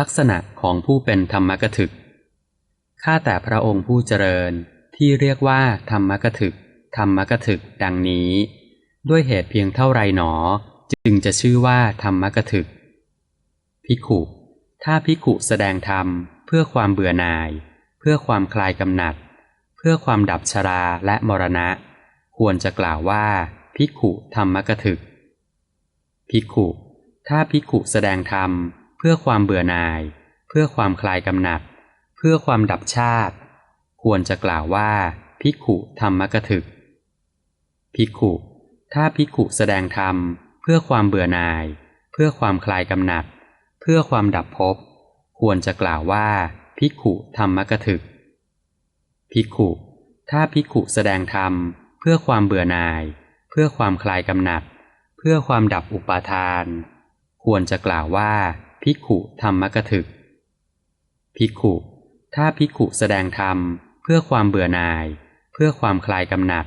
ลักษณะของผู้เป็นธรรมกถึก ข้าแต่พระองค์ผู้เจริญที่เรียกว่าธรรมกถึก ธรรมกถึกดังนี้ ด้วยเหตุเพียงเท่าไรหนอ จึงจะชื่อว่าธรรมกถึกภิขุ ถ้าภิขุแสดงธรรมเพื่อความเบื่อหน่าย เพื่อความคลายกำหนัด เพื่อความดับชราและมรณะ ควรจะกล่าวว่าภิขุธรรมกถึกภิขุ ถ้าภิขุแสดงธรรมเพื่อความเบื่อหน่าย เพื่อความคลายกำหนัด เพื่อความดับชาติ ควรจะกล่าวว่าภิกขุธรรมกถึกภิกขุ ถ้าภิกขุแสดงธรรม เพื่อความเบื่อหน่าย เพื่อความคลายกำหนัด เพื่อความดับภพควรจะกล่าวว่าภิกขุธรรมกถึกภิกขุ ถ้าภิกขุแสดงธรรม เพื่อความเบื่อหน่าย เพื่อความคลายกำหนัด เพื่อความดับอุปาทาน ควรจะกล่าวว่า ภิกขุธรรมกถึก ภิกขุ ถ้าภิกขุแสดงธรรม เพื่อความเบื่อหน่าย เพื่อความคลายกำหนัด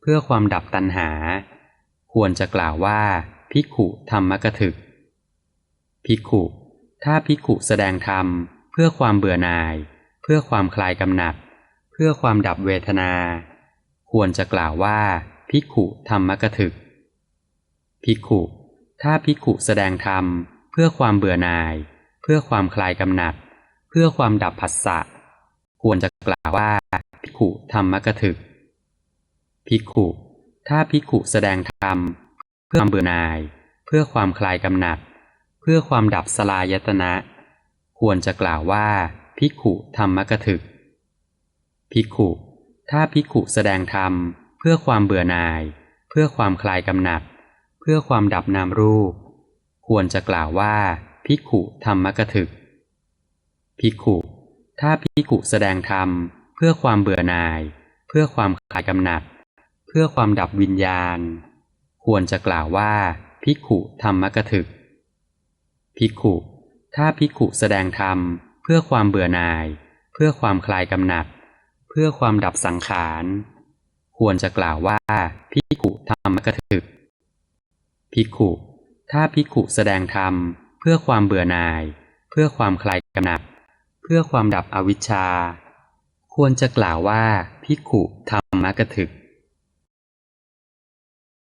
เพื่อความดับตัณหา ควรจะกล่าวว่า ภิกขุธรรมกถึก ภิกขุ ถ้าภิกขุแสดงธรรม เพื่อความเบื่อหน่าย เพื่อความคลายกำหนัด เพื่อความดับเวทนา ควรจะกล่าวว่า ภิกขุธรรมกถึก ภิกขุ ถ้าภิกขุแสดงธรรมเพื่อความเบื่อหน่าย เพื่อความคลายกำหนัด เพื่อความดับผัสสะ ควรจะกล่าวว่าภิกขุธรรมกถึกภิกขุ ถ้าภิกขุแสดงธรรม เพื่อความเบื่อหน่าย เพื่อความคลายกำหนัด เพื่อความดับสลายตนะ ควรจะกล่าวว่าภิกขุธรรมกถึกภิกขุ ถ้าภิกขุแสดงธรรม เพื่อความเบื่อหน่าย เพื่อความคลายกำหนัด เพื่อความดับนามรูป ควรจะกล่าวว่า ภิกขุธรรมกถึก ภิกขุ ถ้าภิกขุแสดงธรรม เพื่อความเบื่อหน่าย เพื่อความคลายกำหนัด เพื่อความดับวิญญาณ ควรจะกล่าวว่า ภิกขุธรรมกถึก ภิกขุ ถ้าภิกขุแสดงธรรม เพื่อความเบื่อหน่าย เพื่อความคลายกำหนัด เพื่อความดับสังขาร ควรจะกล่าวว่า ภิกขุธรรมกถึก ภิกขุ ถ้าภิกขุแสดงธรรม เพื่อความเบื่อหน่าย เพื่อความคลายกำหนัด เพื่อความดับอวิชชา ควรจะกล่าวว่าภิกขุธรรมกถึก